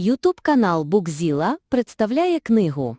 Ютуб канал Букзіла представляє книгу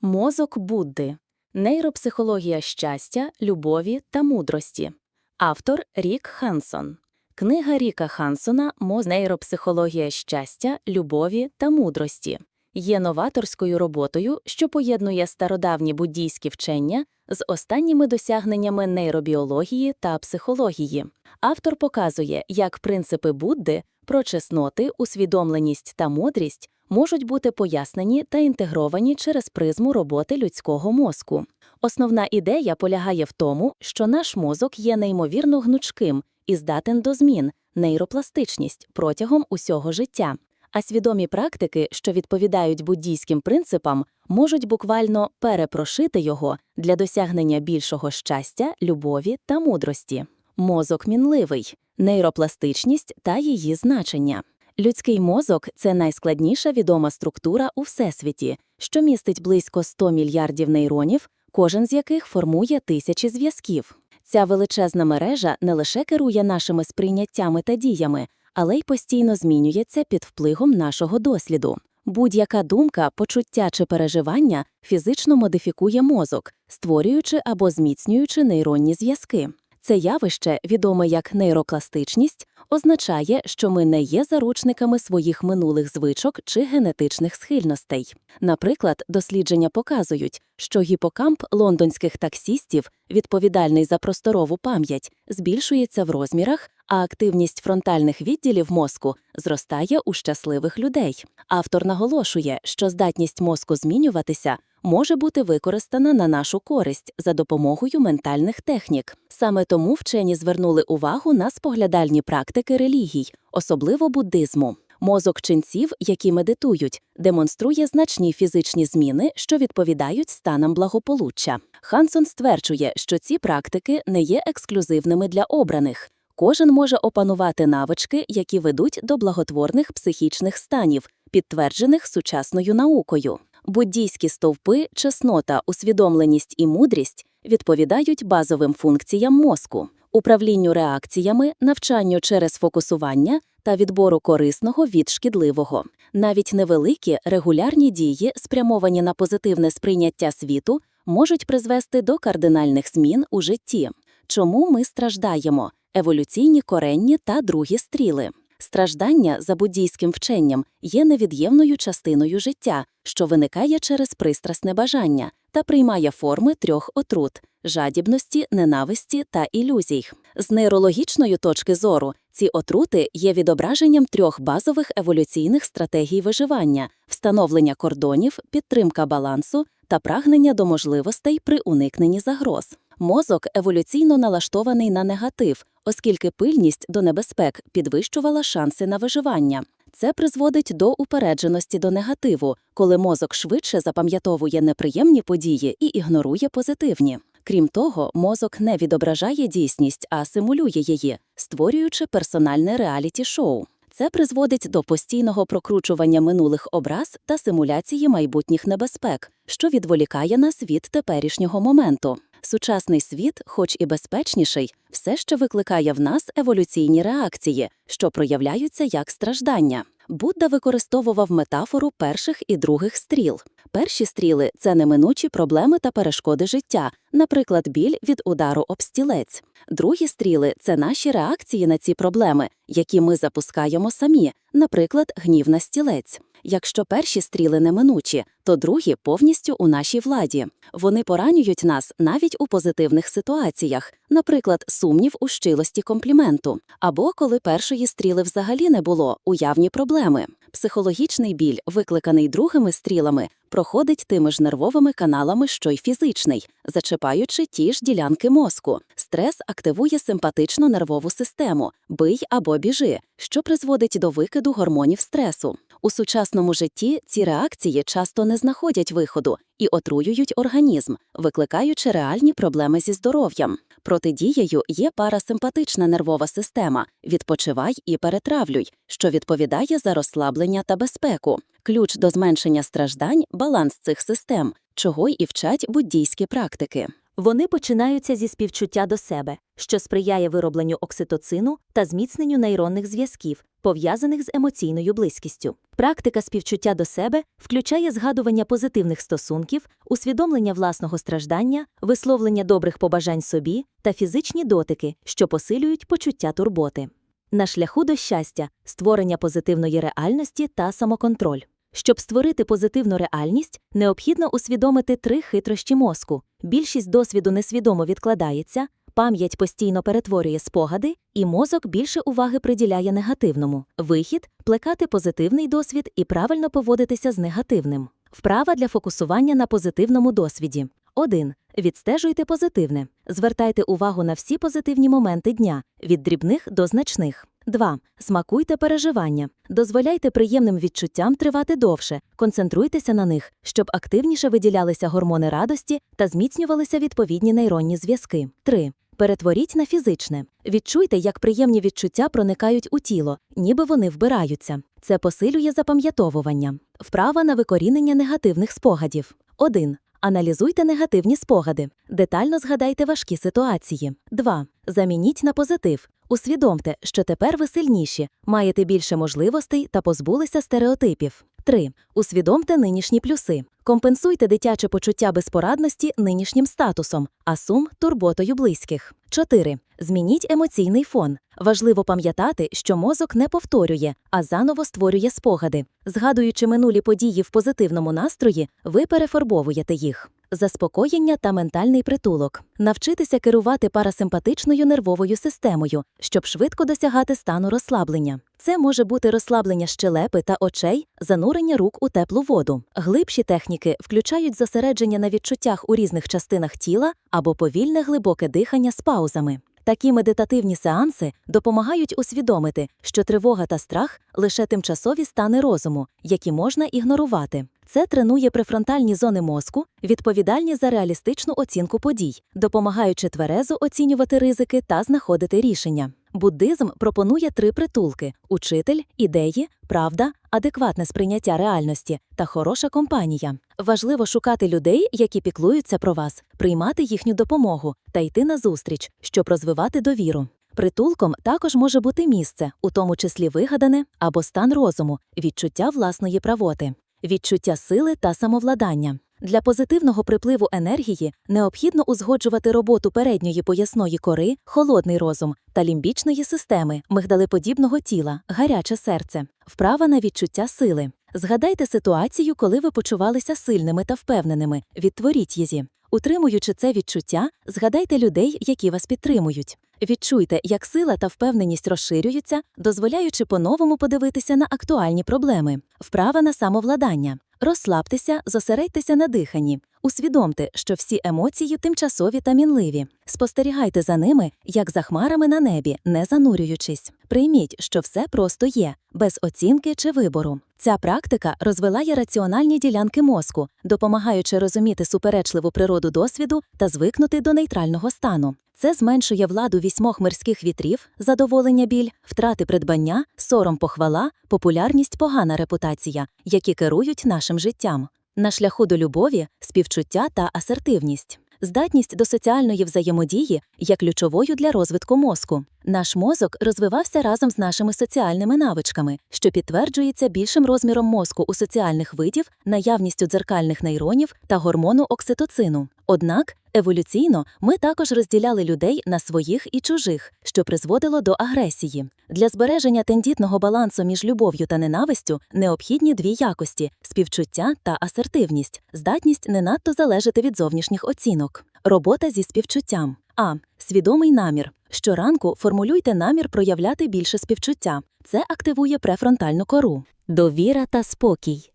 Мозок Будди. Нейропсихологія щастя, любові та мудрості. Автор Рік Хансон. Книга Ріка Хансона «Моз- Нейропсихологія щастя, любові та мудрості є новаторською роботою, що поєднує стародавні буддійські вчення з останніми досягненнями нейробіології та психології. Автор показує, як принципи Будди про чесноти, усвідомленість та мудрість можуть бути пояснені та інтегровані через призму роботи людського мозку. Основна ідея полягає в тому, що наш мозок є неймовірно гнучким і здатен до змін, нейропластичність протягом усього життя. А свідомі практики, що відповідають буддійським принципам, можуть буквально перепрошити його для досягнення більшого щастя, любові та мудрості. Мозок мінливий, нейропластичність та її значення. Людський мозок це найскладніша відома структура у всесвіті, що містить близько 100 мільярдів нейронів, кожен з яких формує тисячі зв'язків. Ця величезна мережа не лише керує нашими сприйняттями та діями, але й постійно змінюється під впливом нашого досліду. Будь-яка думка, почуття чи переживання фізично модифікує мозок, створюючи або зміцнюючи нейронні зв'язки. Це явище, відоме як нейропластичність, означає, що ми не є заручниками своїх минулих звичок чи генетичних схильностей. Наприклад, дослідження показують, що гіпокамп лондонських таксістів, відповідальний за просторову пам'ять, збільшується в розмірах, а активність фронтальних відділів мозку зростає у щасливих людей. Автор наголошує, що здатність мозку змінюватися може бути використана на нашу користь за допомогою ментальних технік. Саме тому вчені звернули увагу на споглядальні практики релігій, особливо буддизму. Мозок ченців, які медитують, демонструє значні фізичні зміни, що відповідають станам благополуччя. Хансон стверджує, що ці практики не є ексклюзивними для обраних. Кожен може опанувати навички, які ведуть до благотворних психічних станів, підтверджених сучасною наукою. Буддійські стовпи, чеснота, усвідомленість і мудрість відповідають базовим функціям мозку, управлінню реакціями, навчанню через фокусування та відбору корисного від шкідливого. Навіть невеликі регулярні дії, спрямовані на позитивне сприйняття світу, можуть призвести до кардинальних змін у житті. Чому ми страждаємо? Еволюційні коренні та другі стріли. Страждання за буддійським вченням є невід'ємною частиною життя, що виникає через пристрасне бажання та приймає форми трьох отрут жадібності, ненависті та ілюзій. З нейрологічної точки зору ці отрути є відображенням трьох базових еволюційних стратегій виживання: встановлення кордонів, підтримка балансу та прагнення до можливостей при уникненні загроз. Мозок еволюційно налаштований на негатив, оскільки пильність до небезпек підвищувала шанси на виживання. Це призводить до упередженості до негативу, коли мозок швидше запам'ятовує неприємні події і ігнорує позитивні. Крім того, мозок не відображає дійсність, а симулює її, створюючи персональне реаліті-шоу. Це призводить до постійного прокручування минулих образ та симуляції майбутніх небезпек, що відволікає нас від теперішнього моменту. Сучасний світ, хоч і безпечніший, все ще викликає в нас еволюційні реакції, що проявляються як страждання. Будда використовував метафору перших і других стріл. Перші стріли це неминучі проблеми та перешкоди життя, наприклад, біль від удару об стілець. Другі стріли це наші реакції на ці проблеми, які ми запускаємо самі, наприклад, гнів на стілець. Якщо перші стріли неминучі, то другі повністю у нашій владі. Вони поранюють нас навіть у позитивних ситуаціях, наприклад, сумнів у щилості компліменту, або коли першої стріли взагалі не було, уявні проблеми. Психологічний біль, викликаний другими стрілами, проходить тими ж нервовими каналами, що й фізичний, зачіпаючи ті ж ділянки мозку. Стрес активує симпатичну нервову систему, бий або біжи, що призводить до викиду гормонів стресу. У сучасному житті ці реакції часто не знаходять виходу і отруюють організм, викликаючи реальні проблеми зі здоров'ям. Протидією є парасимпатична нервова система відпочивай і перетравлюй, що відповідає за розслаблення та безпеку. Ключ до зменшення страждань баланс цих систем, чого й і вчать буддійські практики. Вони починаються зі співчуття до себе, що сприяє виробленню окситоцину та зміцненню нейронних зв'язків, пов'язаних з емоційною близькістю. Практика співчуття до себе включає згадування позитивних стосунків, усвідомлення власного страждання, висловлення добрих побажань собі та фізичні дотики, що посилюють почуття турботи. На шляху до щастя створення позитивної реальності та самоконтроль. Щоб створити позитивну реальність, необхідно усвідомити три хитрощі мозку. Більшість досвіду несвідомо відкладається, пам'ять постійно перетворює спогади, і мозок більше уваги приділяє негативному. Вихід плекати позитивний досвід і правильно поводитися з негативним. Вправа для фокусування на позитивному досвіді. 1. Відстежуйте позитивне. Звертайте увагу на всі позитивні моменти дня, від дрібних до значних. 2. Смакуйте переживання. Дозволяйте приємним відчуттям тривати довше. Концентруйтеся на них, щоб активніше виділялися гормони радості та зміцнювалися відповідні нейронні зв'язки. 3. Перетворіть на фізичне. Відчуйте, як приємні відчуття проникають у тіло, ніби вони вбираються. Це посилює запам'ятовування. Вправа на викорінення негативних спогадів. 1. Аналізуйте негативні спогади. Детально згадайте важкі ситуації. 2. Замініть на позитив. Усвідомте, що тепер ви сильніші, маєте більше можливостей та позбулися стереотипів. 3. Усвідомте нинішні плюси. Компенсуйте дитяче почуття безпорадності нинішнім статусом, а сум турботою близьких. 4. Змініть емоційний фон. Важливо пам'ятати, що мозок не повторює, а заново створює спогади. Згадуючи минулі події в позитивному настрої, ви перефарбовуєте їх. Заспокоєння та ментальний притулок. Навчитися керувати парасимпатичною нервовою системою, щоб швидко досягати стану розслаблення. Це може бути розслаблення щелепи та очей, занурення рук у теплу воду. Глибші техніки включають зосередження на відчуттях у різних частинах тіла або повільне глибоке дихання з паузами. Такі медитативні сеанси допомагають усвідомити, що тривога та страх лише тимчасові стани розуму, які можна ігнорувати. Це тренує префронтальні зони мозку, відповідальні за реалістичну оцінку подій, допомагаючи тверезо оцінювати ризики та знаходити рішення. Буддизм пропонує три притулки: учитель, ідеї, правда, адекватне сприйняття реальності та хороша компанія. Важливо шукати людей, які піклуються про вас, приймати їхню допомогу та йти назустріч, щоб розвивати довіру. Притулком також може бути місце, у тому числі вигадане або стан розуму, відчуття власної правоти, відчуття сили та самовладання. Для позитивного припливу енергії необхідно узгоджувати роботу передньої поясної кори, холодний розум та лімбічної системи, мигдалеподібного тіла, гаряче серце, вправа на відчуття сили. Згадайте ситуацію, коли ви почувалися сильними та впевненими. Відтворіть її. Утримуючи це відчуття, згадайте людей, які вас підтримують. Відчуйте, як сила та впевненість розширюються, дозволяючи по-новому подивитися на актуальні проблеми. Вправа на самовладання. Розслабтеся, зосередьтеся на диханні. Усвідомте, що всі емоції тимчасові та мінливі. Спостерігайте за ними, як за хмарами на небі, не занурюючись. Прийміть, що все просто є, без оцінки чи вибору. Ця практика розвиває раціональні ділянки мозку, допомагаючи розуміти суперечливу природу досвіду та звикнути до нейтрального стану. Це зменшує владу вісьмох мирських вітрів, задоволення біль, втрати придбання, сором похвала, популярність погана репутація, які керують нашим життям. На шляху до любові, співчуття та асертивність. Здатність до соціальної взаємодії є ключовою для розвитку мозку. Наш мозок розвивався разом з нашими соціальними навичками, що підтверджується більшим розміром мозку у соціальних видів, наявністю дзеркальних нейронів та гормону окситоцину. Однак еволюційно ми також розділяли людей на своїх і чужих, що призводило до агресії. Для збереження тендітного балансу між любов'ю та ненавистю необхідні дві якості співчуття та асертивність, здатність не надто залежати від зовнішніх оцінок. Робота зі співчуттям. А. Свідомий намір. Щоранку формулюйте намір проявляти більше співчуття. Це активує префронтальну кору. Довіра та спокій.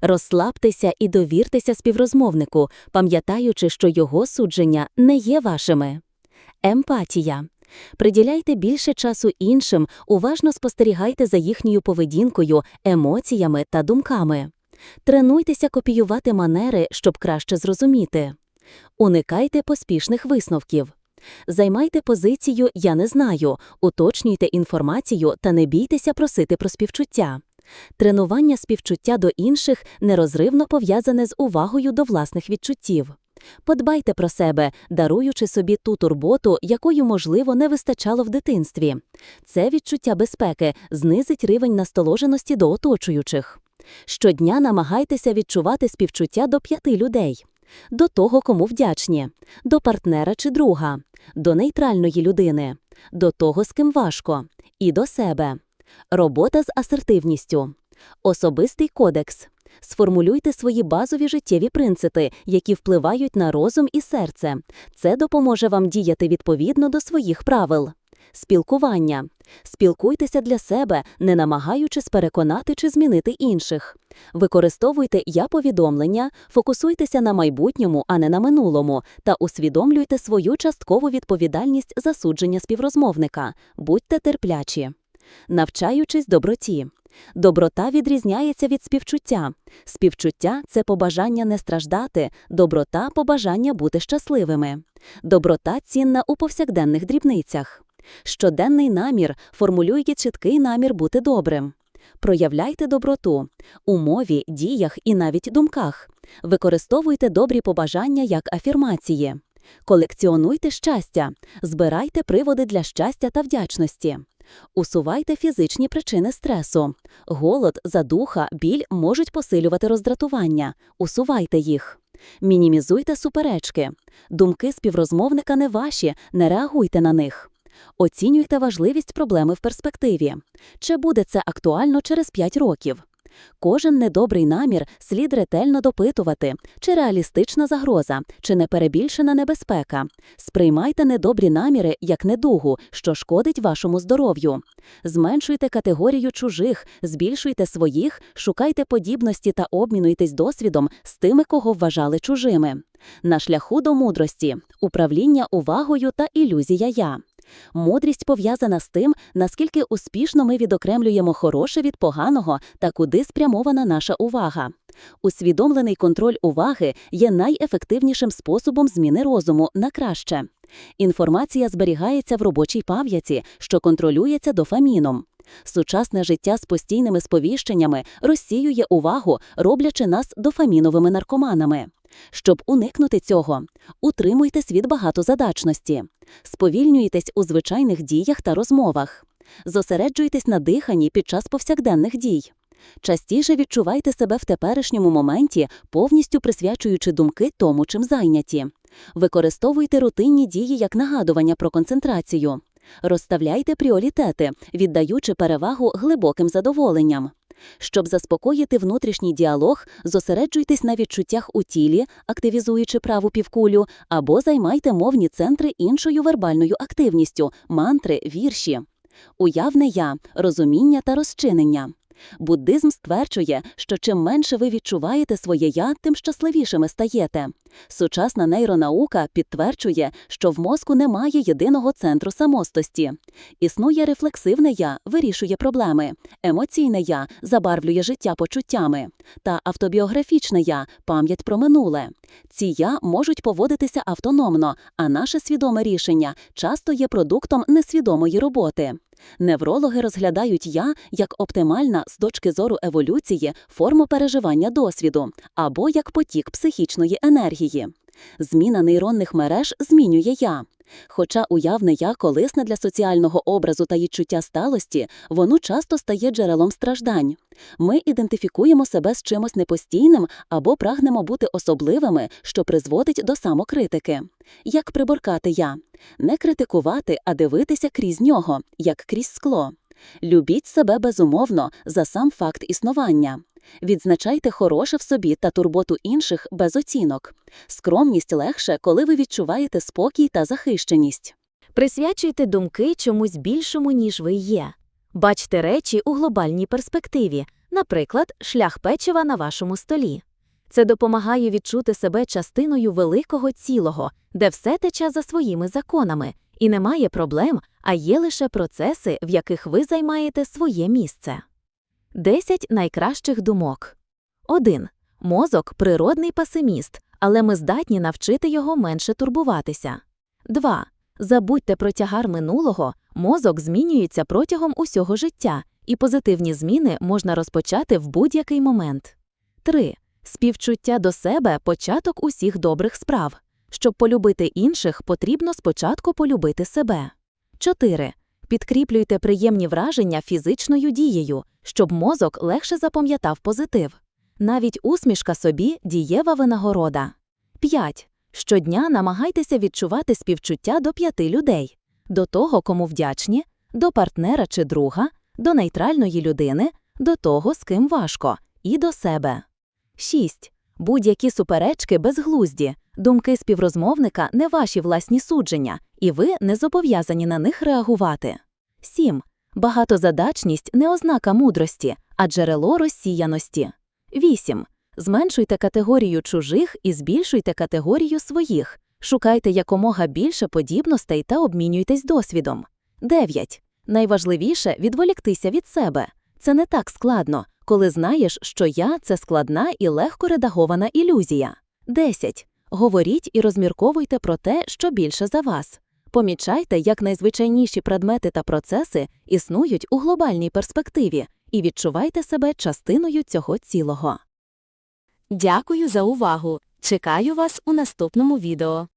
Розслабтеся і довіртеся співрозмовнику, пам'ятаючи, що його судження не є вашими. Емпатія. Приділяйте більше часу іншим, уважно спостерігайте за їхньою поведінкою, емоціями та думками. Тренуйтеся копіювати манери, щоб краще зрозуміти. Уникайте поспішних висновків. Займайте позицію Я не знаю, уточнюйте інформацію та не бійтеся просити про співчуття. Тренування співчуття до інших нерозривно пов'язане з увагою до власних відчуттів. Подбайте про себе, даруючи собі ту турботу, якою, можливо, не вистачало в дитинстві. Це відчуття безпеки знизить рівень настоложеності до оточуючих. Щодня намагайтеся відчувати співчуття до п'яти людей. До того, кому вдячні, до партнера чи друга, до нейтральної людини, до того, з ким важко, і до себе. Робота з асертивністю. Особистий кодекс. Сформулюйте свої базові життєві принципи, які впливають на розум і серце. Це допоможе вам діяти відповідно до своїх правил. Спілкування. Спілкуйтеся для себе, не намагаючись переконати чи змінити інших. Використовуйте я-повідомлення, фокусуйтеся на майбутньому, а не на минулому, та усвідомлюйте свою часткову відповідальність за судження співрозмовника. Будьте терплячі. Навчаючись доброті. Доброта відрізняється від співчуття. Співчуття це побажання не страждати, доброта побажання бути щасливими. Доброта цінна у повсякденних дрібницях. Щоденний намір формулює чіткий намір бути добрим. Проявляйте доброту у мові, діях і навіть думках. Використовуйте добрі побажання як афірмації. Колекціонуйте щастя, збирайте приводи для щастя та вдячності. Усувайте фізичні причини стресу. Голод, задуха, біль можуть посилювати роздратування. Усувайте їх. Мінімізуйте суперечки. Думки співрозмовника не ваші, не реагуйте на них. Оцінюйте важливість проблеми в перспективі. Чи буде це актуально через 5 років? Кожен недобрий намір слід ретельно допитувати, чи реалістична загроза, чи неперебільшена небезпека. Сприймайте недобрі наміри як недугу, що шкодить вашому здоров'ю. Зменшуйте категорію чужих, збільшуйте своїх, шукайте подібності та обмінуйтесь досвідом з тими, кого вважали чужими. На шляху до мудрості управління увагою та ілюзія я. Мудрість пов'язана з тим, наскільки успішно ми відокремлюємо хороше від поганого та куди спрямована наша увага. Усвідомлений контроль уваги є найефективнішим способом зміни розуму на краще. Інформація зберігається в робочій пам'яті, що контролюється дофаміном. Сучасне життя з постійними сповіщеннями розсіює увагу, роблячи нас дофаміновими наркоманами. Щоб уникнути цього, утримуйтесь від багатозадачності, сповільнюйтесь у звичайних діях та розмовах, зосереджуйтесь на диханні під час повсякденних дій. Частіше відчувайте себе в теперішньому моменті, повністю присвячуючи думки тому, чим зайняті. Використовуйте рутинні дії як нагадування про концентрацію. Розставляйте пріоритети, віддаючи перевагу глибоким задоволенням. Щоб заспокоїти внутрішній діалог, зосереджуйтесь на відчуттях у тілі, активізуючи праву півкулю, або займайте мовні центри іншою вербальною активністю, мантри, вірші. Уявне я, розуміння та розчинення. Буддизм стверджує, що чим менше ви відчуваєте своє я, тим щасливішими стаєте. Сучасна нейронаука підтверджує, що в мозку немає єдиного центру самостості. Існує рефлексивне я, вирішує проблеми, емоційне я забарвлює життя почуттями, та автобіографічне я пам'ять про минуле. Ці я можуть поводитися автономно, а наше свідоме рішення часто є продуктом несвідомої роботи. Неврологи розглядають я як оптимальна з точки зору еволюції форму переживання досвіду або як потік психічної енергії. Зміна нейронних мереж змінює я. Хоча уявне я колисне для соціального образу та відчуття сталості, воно часто стає джерелом страждань. Ми ідентифікуємо себе з чимось непостійним або прагнемо бути особливими, що призводить до самокритики. Як приборкати я? Не критикувати, а дивитися крізь нього, як крізь скло. Любіть себе безумовно за сам факт існування. Відзначайте хороше в собі та турботу інших без оцінок. Скромність легше, коли ви відчуваєте спокій та захищеність. Присвячуйте думки чомусь більшому, ніж ви є. Бачте речі у глобальній перспективі, наприклад, шлях печива на вашому столі. Це допомагає відчути себе частиною великого цілого, де все тече за своїми законами, і немає проблем, а є лише процеси, в яких ви займаєте своє місце. 10 найкращих думок. 1. Мозок природний песиміст, але ми здатні навчити його менше турбуватися. 2. Забудьте про тягар минулого, мозок змінюється протягом усього життя, і позитивні зміни можна розпочати в будь-який момент. 3. Співчуття до себе початок усіх добрих справ. Щоб полюбити інших, потрібно спочатку полюбити себе. 4. Підкріплюйте приємні враження фізичною дією, щоб мозок легше запам'ятав позитив. Навіть усмішка собі дієва винагорода. 5. Щодня намагайтеся відчувати співчуття до п'яти людей: до того, кому вдячні, до партнера чи друга, до нейтральної людини, до того, з ким важко, і до себе. 6. Будь-які суперечки безглузді, думки співрозмовника не ваші власні судження, і ви не зобов'язані на них реагувати. 7. Багатозадачність не ознака мудрості, а джерело розсіяності. 8. Зменшуйте категорію чужих і збільшуйте категорію своїх. Шукайте якомога більше подібностей та обмінюйтесь досвідом. 9. Найважливіше відволіктися від себе. Це не так складно, коли знаєш, що я це складна і легко редагована ілюзія. 10. Говоріть і розмірковуйте про те, що більше за вас. Помічайте, як найзвичайніші предмети та процеси існують у глобальній перспективі, і відчувайте себе частиною цього цілого. Дякую за увагу. Чекаю вас у наступному відео.